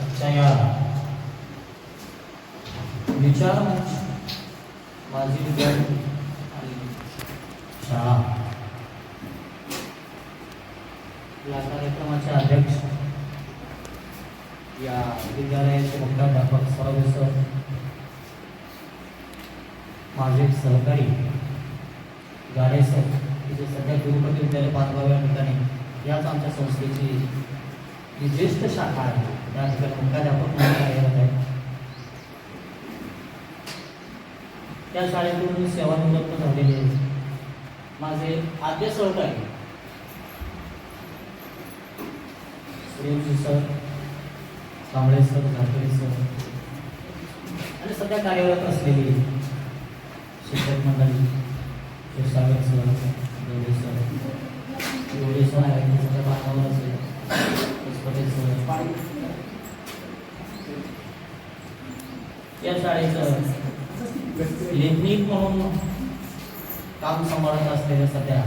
अच्छा या विचार म्हणजे माझी विद्यार्थी आणि शाळा. या कार्यक्रमाचे अध्यक्ष या विद्यालयाचे मुख्याध्यापक प्रोफेसर माझे सहकारी गाडे सर तिथे जे सध्या तिरुपती विद्यालय पानगाव या ठिकाणी याच आमच्या संस्थेची जी ज्येष्ठ शाखा आहे. त्या मुख्याध्यापक म्हणून कार्यरत आहे त्या शाळेतून सेवानिवृत्त झालेले आहे. माझे आद्य सहकारी Suryavanshi sir Kamble sir Zarkhede sir आणि सध्या कार्यरत असलेली शिक्षक मंडळी Kshirsagar sir Devde sir Devde sir बांधावर असेल पटेल सर या शाळेचं. लेखनिक म्हणून काम सांभाळत असलेल्या सध्या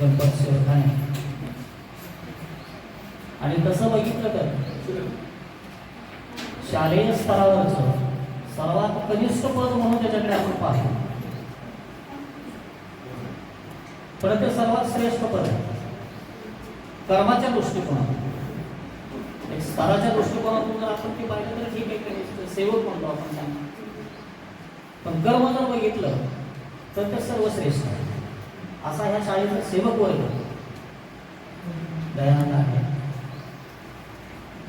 गणपत शिवखाने आणि तसं बघितलं तर शालेय स्तरावरचं सर्वात कनिष्ठ पद म्हणून त्याच्याकडे आपण पाहतो. परत ते सर्वात श्रेष्ठ पद आहे. कर्माच्या दृष्टिकोनातून. म्हणजे एक स्तराच्या दृष्टिकोनातून जर आपण ते पाहिलं तर ठीक आहे सेवक म्हणतो आपण त्यांना. पण कर्म जर बघितलं तर ते सर्वश्रेष्ठ आहे. असा ह्या शाळेचा सेवक वर्ग. दयानंद आहे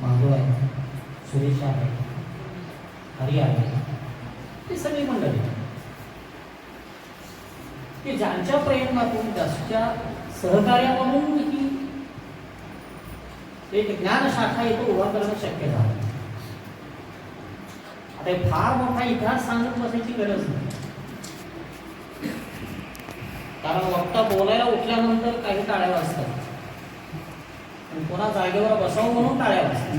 माधव आहे सुरेश आहे हरी आहे ते सगळी मंडळी. की ज्यांच्या प्रयत्नातून ज्यांच्या सहकार्यामधून ही एक ज्ञान शाखा इथं उभा करणं शक्य झालं आता फार मोठा इतिहास सांगत बसायची गरज नाही. कारण वक्ता बोलायला उठल्यानंतर काही टाळ्या वाजतात. कोणा जागेवर बसावं म्हणून टाळ्या वाजतात.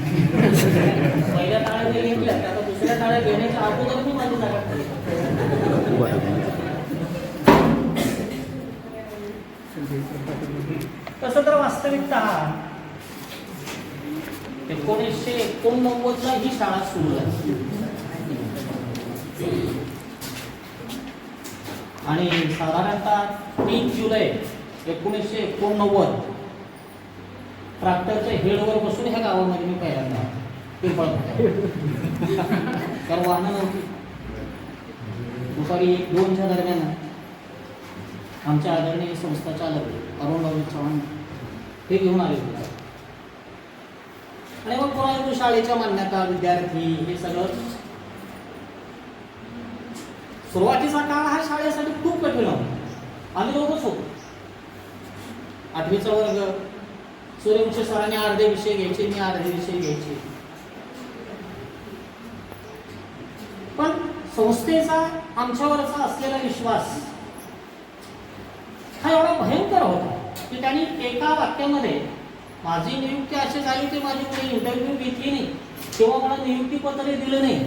पहिल्या टाळ्या जे घेतल्या त्या आता दुसऱ्या टाळ्या घेण्याच्या अगोदर मी माझी जागा तसं तर वास्तविकता एकोणीसशे एकोणनव्वद ला ही शाळा सुरू झाली. आणि साधारणतः तीन जुलै एकोणीसशे एकोणनव्वद ट्रॅक्टरच्या हेडवर बसून ह्या गावामध्ये मी पहिल्यांदा पिंपळ तर वाहनं नव्हती. दुपारी एक दोनच्या दरम्यान आमच्या आदरणीय संस्था चालक अरुणबाबू चव्हाण हे घेऊन आले होते. आणि मग पुन्हा शाळेच्या मान्यता विद्यार्थी हे सगळं? सुरुवातीचा काळ हा शाळेसाठी खूप कठीण होता. आम्ही दोघंच होतो आठवीचा वर्ग. सूर्यवंशी सरांनी अर्धे विषय घ्यायचे मी अर्धे विषय घ्यायचे. पण संस्थेचा आमच्यावरचा असलेला विश्वास हा एवढा भयंकर होता की त्यांनी एका वाक्यामध्ये माझी नियुक्ती अशी झाली की माझी कोणी इंटरव्ह्यू घेतली नाही. तेव्हा मला नियुक्तीपत्र दिलं नाही.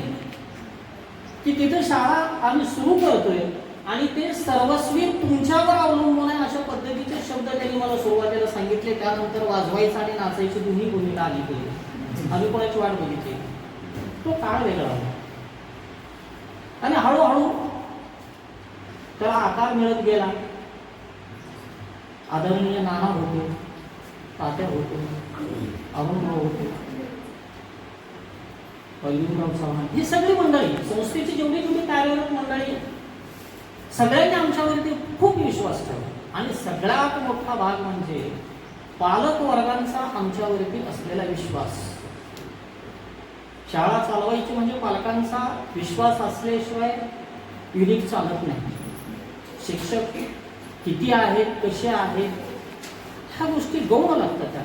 की तिथे शाळा आम्ही सुरू करतोय आणि ते सर्वस्वी तुमच्यावर अवलंबून आहे अशा पद्धतीचे शब्द त्यांनी मला सुरुवातीला सांगितले. त्यानंतर वाजवायचं आणि नाचायची दोन्ही भूमिका आली पाहिजे आम्ही कोणाची वाट बघितली? तो काळ वेगळा होता. आणि हळूहळू त्याला आकार मिळत गेला. आदरणीय नाना होते तात्या होते अरुणराव होते. अल्लूराव चव्हाण. ही सगळी मंडळी संस्थेची जेवढी जेवढी कार्यरत मंडळी सगळ्यांनी आमच्यावरती खूप विश्वास ठेवला. आणि सगळ्यात मोठा भाग म्हणजे पालक वर्गांचा आमच्यावरती असलेला विश्वास. शाळा चालवायची म्हणजे पालकांचा विश्वास असल्याशिवाय युनिक चालत नाही. शिक्षक किती आहेत कसे आहेत ह्या गोष्टी गौण लागतात. त्या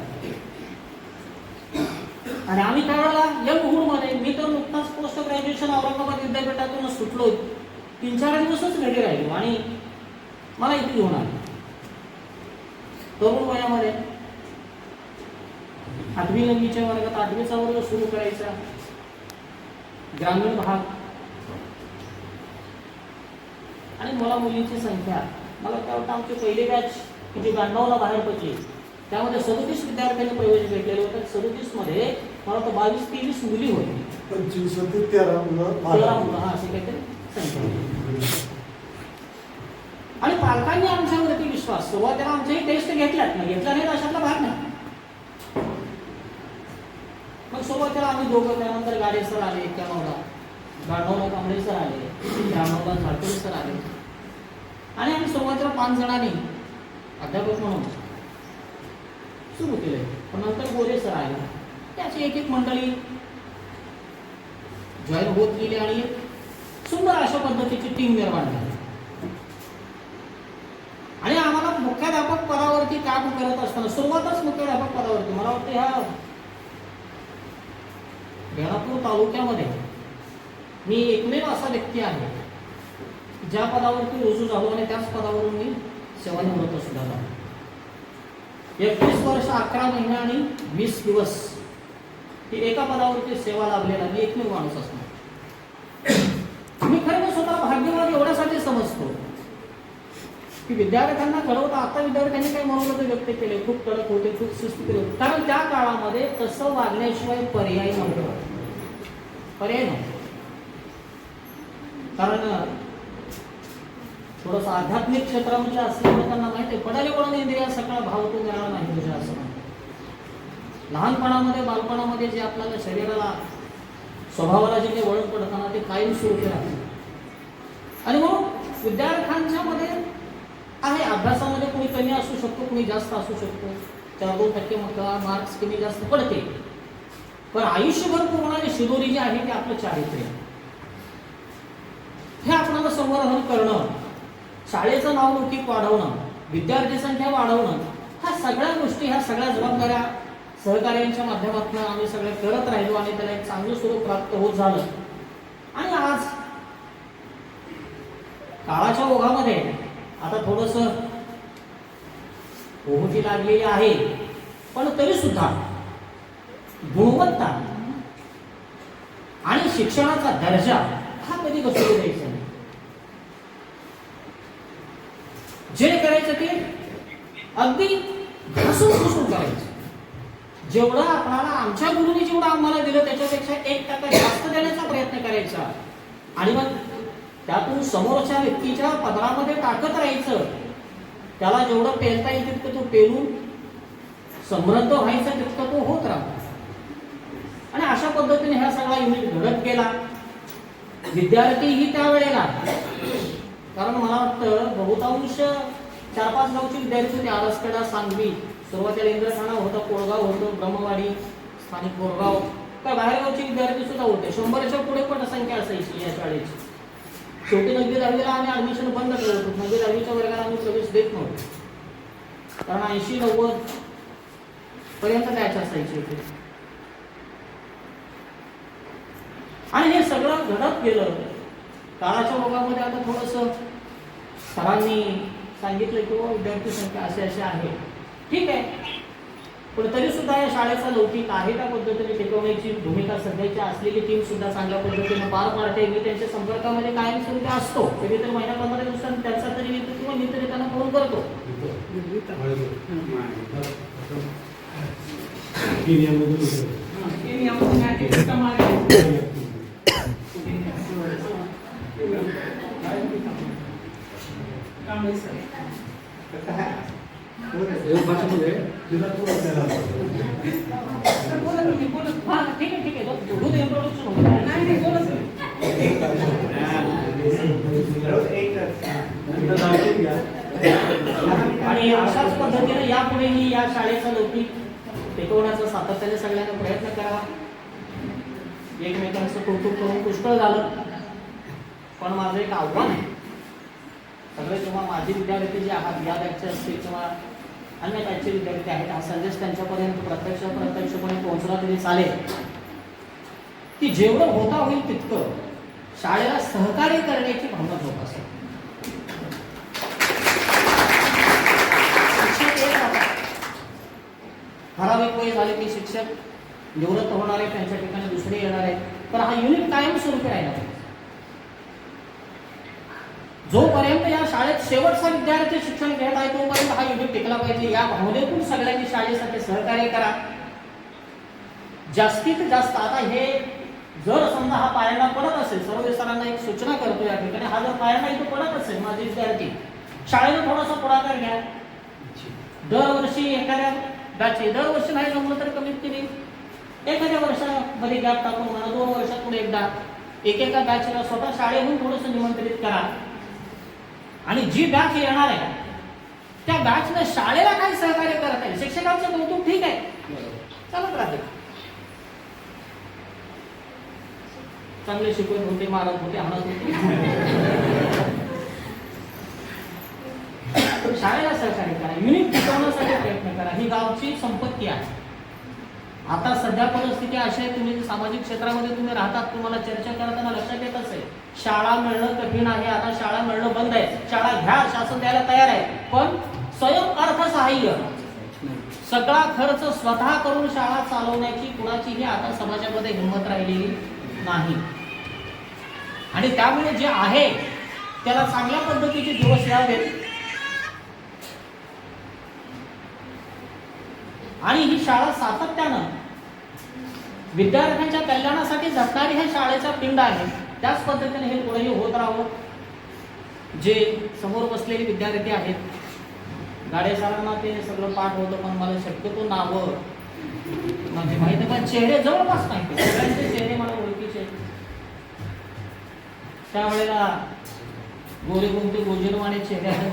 आणि आम्ही त्यावेळेला यंग हुडमध्ये मी तर नुकताच पोस्ट ग्रॅज्युएशन औरंगाबाद विद्यापीठातून सुटलो तीन चार दिवसच घरी राहिलो आणि मला इथे घेऊन आले. तरुण वयामध्ये आठवी नववीच्या वर्गात आठवीचा वर्ग सुरू करायचा. ग्रामीण भाग. आणि मला मुलींची संख्या मला काय वाटतं आमचे पहिले बॅच की जे ब्याण्णवला बाहेर पडली त्यामध्ये सदतीस विद्यार्थ्यांनी प्रवेश भेटलेले होते. सदतीस वाक्यामध्ये मला वाटतं बावीस तेवीस मुली होती. पंचवीस ते तेरा मुलं तेरा. मुलं. हा असे काहीतरी होती. आणि पालकांनी आमच्यावरती विश्वास सुरुवातीला आमच्याही टेस्ट घेतल्यात ना घेतल्या नाही तर अशातला भाग नाही. मग सुरुवातीला आम्ही दोघं त्यानंतर गाडे सर आले एक्क्याण्णवला गाढवला कांबळे सर आले त्र्याण्णवला झाडकुळे सर आले. आणि आम्ही सुरुवातीला पाच जणांनी अध्यापक म्हणून. सुरू केले पण नंतर गोरे सर आले. त्याची एक एक मंडळी जॉईन होत गेली आणि सुंदर अशा पद्धतीची टीम निर्माण झाली आणि आम्हाला मुख्याध्यापक पदावरती काम करत असताना सुरुवातच मुख्याध्यापक पदावरती. मला वाटतं ह्या बेलापूर तालुक्यामध्ये मी एकमेव असा व्यक्ती आहे ज्या पदावरती रुजू झालो आणि त्याच पदावरून मी सेवानिवृत्त सुद्धा झालो. एकवीस वर्ष अकरा महिने आणि वीस दिवस ही एका पदावरती सेवा लाभलेला मी एकमेव माणूस असणार मी खरं तर स्वतः भाग्यवान एवढ्यासाठी समजतो की विद्यार्थ्यांना कळवता आता विद्यार्थ्यांनी काही मनोगत व्यक्त केले खूप कडक होते खूप सुस्त केले कारण त्या काळामध्ये तसं वागण्याशिवाय पर्याय नव्हता. पर्याय नव्हता. कारण थोडंसं आध्यात्मिक क्षेत्रामध्ये असल्यामुळे त्यांना माहिती आहे पडाले पडून इंद्रिया सकाळ भावतो मिळाला नाही तुझ्या असं लहानपणामध्ये बालपणामध्ये जे आपल्याला शरीराला स्वभावाला जे काही वळण पडताना ते कायम सुरू राहते. आणि म्हणून विद्यार्थ्यांच्या मध्ये आहे अभ्यासामध्ये कोणी कमी असू शकतो कोणी जास्त असू शकतो. चार दोन टक्के मग मार्क्स कमी जास्त पडते. पण आयुष्यभर पुरवणारी शिदोरी जी आहे ती आपलं चारित्र्य हे आपल्याला संवर्धन करणं शाळेचं नाव लौकिक वाढवणं विद्यार्थी संख्या वाढवणं ह्या सगळ्या गोष्टी ह्या सगळ्या जबाबदाऱ्या सहकार्यांच्या माध्यमातून आम्ही सगळे करत राहिलो आणि त्याला एक चांगलं स्वरूप प्राप्त होत झालं. आणि आज काळाच्या ओघामध्ये आता थोडस ओहोटी लागलेली आहे पण तरी सुद्धा गुणवत्ता आणि शिक्षणाचा दर्जा हा कधी कसं द्यायचा नाही जे करायचं ते अगदी घासून घुसून करायचं. जेवढं आपणाला आमच्या गुरुने जेवढं आम्हाला दिलं त्याच्यापेक्षा एक टक्का जास्त देण्याचा प्रयत्न करायचा. आणि मग त्यातून समोरच्या व्यक्तीच्या पदरामध्ये टाकत राहायचं. त्याला जेवढं पेलता येईल तितकं तो पेलून समृद्ध व्हायचं तितकं तो होत राहतो. आणि अशा पद्धतीने हा सगळा युनिट घडत गेला. विद्यार्थीही त्यावेळेला कारण मला वाटतं बहुतांश चार पाच गावचे विद्यार्थी होते. आरसकडा सांगवी सुरुवातीला इंद्रखाना होता कोळगाव होतं ब्रह्मवाडी स्थानिक बोरगाव. काय बाहेरगावचे विद्यार्थी सुद्धा होते. शंभरच्या पुढे पटसंख्या असायची या शाळेची. शेवटी नववी दहावीला आम्ही ऍडमिशन बंद करत होतो. नववी दहावीच्या वर्गाला आम्ही प्रवेश देत नव्हतो. कारण ऐंशी नव्वद पर्यंत बॅच असायची होती. आणि हे सगळं घडत गेलं काळाच्या ओघामध्ये आता थोडंसं सरांनी सांगितलं की "हो, विद्यार्थी संख्या अशी अशी आहे. ठीक आहे. पण तरी सुद्धा या शाळेचा लौकिक आहे त्या पद्धतीने टिकवण्याची भूमिका सध्याची असलेली टीम सुद्धा चांगल्या पद्धतीने पार पाडते. मी त्यांच्या संपर्कामध्ये कायम स्वरूपी असतो. तर महिना पंधरा दिवसांनी त्यांचा तरी मी किंवा मी तरी त्यांना फोन करतो. हा ठीक आहे ठीक आहे दूध इंट्रोडक्शन होतं आणि अशाच पद्धतीने यापुढेही या शाळेचा लौकिक टिकवण्याचा सातत्याने सगळ्यांना प्रयत्न करावा. एकमेकांचं कौतुक करून पुष्कळ झालं. पण माझं एक आव्हान आहे सगळे किंवा माझे विद्यार्थी जे आहात या बॅचचे असतील किंवा अन्य बॅचचे विद्यार्थी आहेत हा संदेश त्यांच्यापर्यंत प्रत्यक्ष प्रत्यक्षपणे पोहोचला तरी चालेल. की जेवढं होता होईल तितकं शाळेला सहकार्य करण्याची भावना जोपासा शिक्षक येत राहतात. ठराविक वय झाले की शिक्षक निवृत्त होणार आहे त्यांच्या ठिकाणी दुसरे येणार आहेत. तर हा युनिट कायम स्वरूपी राहिला. पाहिजे जोपर्यंत या शाळेत शेवटचा विद्यार्थी शिक्षण घेत आहे तोपर्यंत हा युनिट टिकला पाहिजे. या भावनेतून सगळ्यांनी शाळेसाठी सहकार्य करा. जास्तीत जास्त आता हे जर समजा हा पायंडा पडत असेल सर्व सरांना एक सूचना करतो या ठिकाणी हा जर पायंडा इथे पडत असेल माझे विद्यार्थी शाळेनं थोडासा पुढाकार घ्या. दरवर्षी एखाद्या बॅच दरवर्षी नाही जमलं तर कमीत कमी एखाद्या वर्षामध्ये गॅप टाकून म्हणा दोन वर्षातून एकदा एकेका बॅचला स्वतः शाळेहून थोडंसं निमंत्रित करा. आणि जी बॅच येणार आहे त्या बॅचनं शाळेला काय सहकार्य करत आहे शिक्षकांचं कौतुक ठीक आहे. चालत राहते चांगले शिकवत होते मारत होते आणत होते. शाळेला सहकार्य करा. युनिट टिकवण्यासाठी प्रयत्न करा. ही गावची संपत्ती आहे. आता सध्या परिस्थिती अशी आहे तुम्ही सामाजिक क्षेत्रामध्ये तुम्ही राहतात तुम्हाला चर्चा करताना लक्षात येत असेल शाळा मिळणं कठीण आहे आता शाळा मिळणं बंद आहे शाळा घ्या शासन द्यायला तयार आहे पण स्वयं अर्थसहाय्य. सगळा खर्च स्वतः करून शाळा चालवण्याची कुणाचीही आता समाजामध्ये हिंमत राहिलेली नाही. आणि त्यामुळे जे आहे त्याला चांगल्या पद्धतीचे दिवस यावेत. आणि ही शाळा सातत्यानं विद्यार्थ्यांच्या कल्याणासाठी झटणारी ह्या शाळेचा पिंड आहे. त्याच पद्धतीने हे पुढेही होत राहावं जे समोर बसलेले विद्यार्थी आहेत. गाडे सरांना ते सगळं पाठ होतं पण मला शक्यतो नावं म्हणजे माहिती आहे, पण चेहरे जवळपास माहिती सगळ्यांचे चेहरे मला ओळखीचे आहेत. त्यावेळेला गोरे कोणते गोजीरवाणे चेहरे आहेत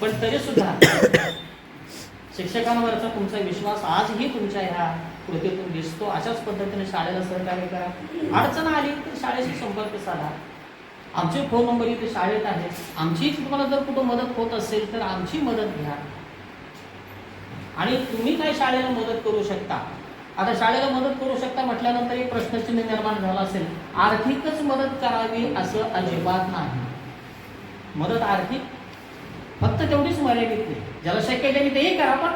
पण तरी सुद्धा शिक्षकांवरचा तुमचा विश्वास आजही तुमच्या ह्या कृतीतून दिसतो. अशाच पद्धतीने शाळेला सहकार्य करा अडचण आली तर शाळेशी संपर्क साधा. आमचे फोन नंबर इथे शाळेत आहेत आमची तुम्हाला जर कुठं मदत होत असेल तर आमची मदत घ्या. आणि तुम्ही काय शाळेला मदत करू शकता? आता शाळेला मदत करू शकता म्हटल्यानंतर एक प्रश्नचिन्ह निर्माण झाला असेल. आर्थिकच मदत करावी असं अजिबात नाही. मदत आर्थिक फक्त तेवढीच मर्यादित नाही. ज्याला शक्य आहे त्यांनी तेही करा पण.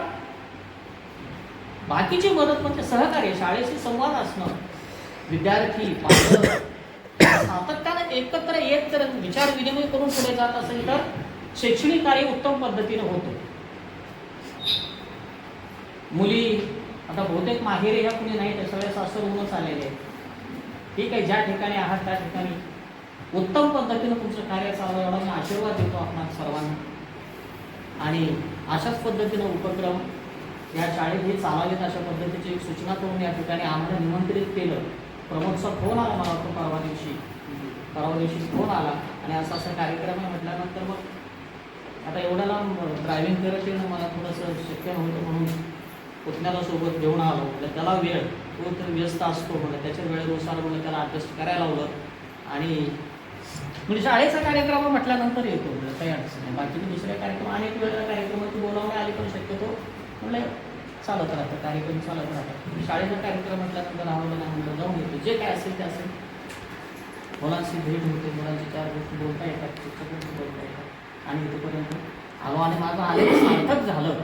बाकीची मदत म्हणजे सहकार्य शाळेशी संवाद असणं विद्यार्थी पालक सातत्यानं एकत्र येत जर विचार विनिमय करून पुढे जात असेल तर शैक्षणिक कार्य उत्तम पद्धतीने होतं. मुली आता बहुतेक माहेरी ह्या कुणी नाही तर सगळे सासरहूनच आलेले ठीक आहे ज्या ठिकाणी आहात त्या ठिकाणी. उत्तम पद्धतीनं तुमचं कार्य चालू एवढा मी आशीर्वाद देतो आपणा सर्वांना. आणि अशाच पद्धतीनं उपक्रम या शाळेत हे चालावेत अशा पद्धतीची एक सूचना करून या ठिकाणी आम्हाला निमंत्रित केलं. प्रमोदचा फोन आला मला तो परवा दिवशी. परवा दिवशी फोन आला. आणि असा असा कार्यक्रम आहे म्हटल्यानंतर मग आता एवढ्या लांब ड्रायव्हिंग करत येणं मला थोडंसं शक्य नव्हतं म्हणून पुतण्याला सोबत घेऊन आलो. म्हणजे त्याला वेळ तो तर व्यस्त असतो म्हणजे त्याच्या वेळेनुसार म्हणजे त्याला ॲडजस्ट करायला लावलं. आणि म्हणजे शाळेचा कार्यक्रम म्हटल्यानंतर येतो. म्हणजे काही अडचण नाही. बाकी दुसऱ्या कार्यक्रम अनेक वेळेला तू बोलावणे आली पण शक्यतो म्हणलं चालत राहतं कार्यक्रम चालत राहतात शाळेचा कार्यक्रम म्हटल्यानंतर आवडलं नाही म्हणलं जाऊन येतो. जे काय असेल ते असेल. मुलांशी भेट होते मुलांची चार गोष्टी बोलता येतात शिक्षकांशी बोलता येतात. आणि इथपर्यंत आलो आणि माझं आलेलं सार्थक झालं.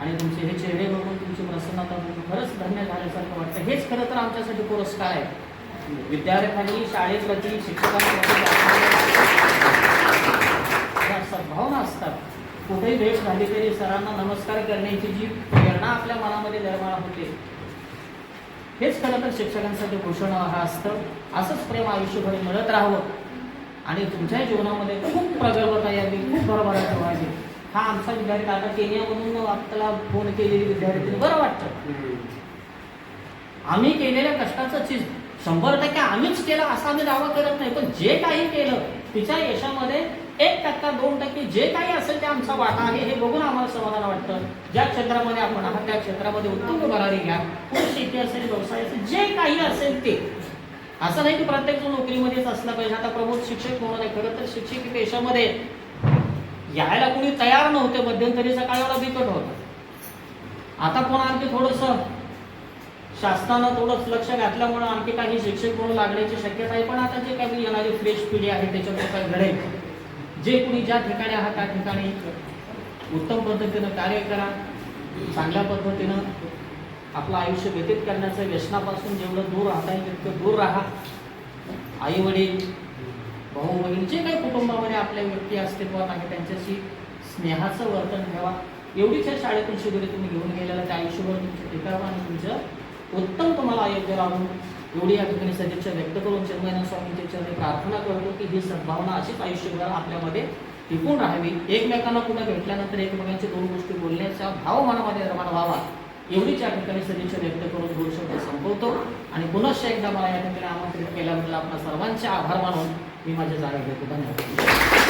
आणि तुमचे हे चेहरे बघून तुमची प्रसन्नता बघून खरंच धन्य झाल्यासारखं वाटतं. हेच खरं तर आमच्यासाठी पुरस्कार आहे. विद्यार्थ्यांनी शाळेप्रती शिक्षकांप्रती सद्भावना असतात कुठेही भेट झाली तरी सरांना नमस्कार करण्याची जी प्रेरणा आपल्या मनामध्ये निर्माण होते हेच खरं तर शिक्षकांसाठी भूषण हा असतं. असंच प्रेम आयुष्यभर मिळत राहावं. आणि तुमच्या जीवनामध्ये खूप प्रगल्भता यावी खूप भरभराट व्हावी हा आमचा विद्यार्थी आता केनियामधून आपल्याला फोन केलेली विद्यार्थी बरं वाटतं. आम्ही केलेल्या कष्टाचं चीज शंभर टक्के आम्हीच केलं असा आम्ही दावा करत नाही. पण जे काही केलं तिच्या यशामध्ये एक टक्का दोन टक्के जे काही असेल ते आमचा वाटा आहे हे बघून आम्हाला समाधान वाटतं. ज्या क्षेत्रामध्ये आपण आहात त्या क्षेत्रामध्ये उत्तुंग भरारी घ्या. पुढे शेती असेल व्यवसाय असेल जे काही असेल ते. असं नाही की प्रत्येक जण नोकरीमध्येच असला पाहिजे. आता प्रमुख शिक्षक म्हणून आहे. खरं तर शिक्षक पेशामध्ये यायला कोणी तयार नव्हते. मध्यंतरीचा काळ बिकट होता. आता कोण आणखी थोडंसं शासनानं थोडंच लक्ष घातल्यामुळे आणखी काही शिक्षक म्हणून लागण्याची शक्यता आहे. पण आता जे काही येणारी फ्रेश पिढी आहे त्याच्यावर काय घडेल. जे कुणी ज्या ठिकाणी आहात त्या ठिकाणी उत्तम पद्धतीनं कार्य करा चांगल्या पद्धतीनं आपलं आयुष्य व्यतीत करण्याचं व्यसनापासून जेवढं दूर राहता येईल तितकं दूर राहा. आई वडील भाऊ बहीण जे काही कुटुंबामध्ये आपल्या व्यक्ती अस्तित्वात आहे त्यांच्याशी स्नेहाचं वर्तन ठेवा. एवढीच या शाळेतून शिबिरे तुम्ही घेऊन गेलेला त्या आयुष्यभर स्वीकारावं आणि तुमचं उत्तम तुम्हाला आयोग्य राहून एवढी या ठिकाणी सदिच्छा व्यक्त करून चिन्मयना स्वामींच्या चरणी प्रार्थना करतो की ही सद्भावना अशीच आयुष्यभर आपल्यामध्ये टिकून राहावी. एकमेकांना पुन्हा भेटल्यानंतर एकमेकांची दोन गोष्टी बोलण्याचा भाव मनामध्ये निर्माण व्हावा. एवढीच या ठिकाणी सदिच्छा व्यक्त करून दोन शब्द संपवतो. आणि पुनश्च एकदा मला या ठिकाणी आमंत्रित केल्याबद्दल आपल्या सर्वांचे आभार मानून मी माझ्या जागा घेतो. धन्यवाद.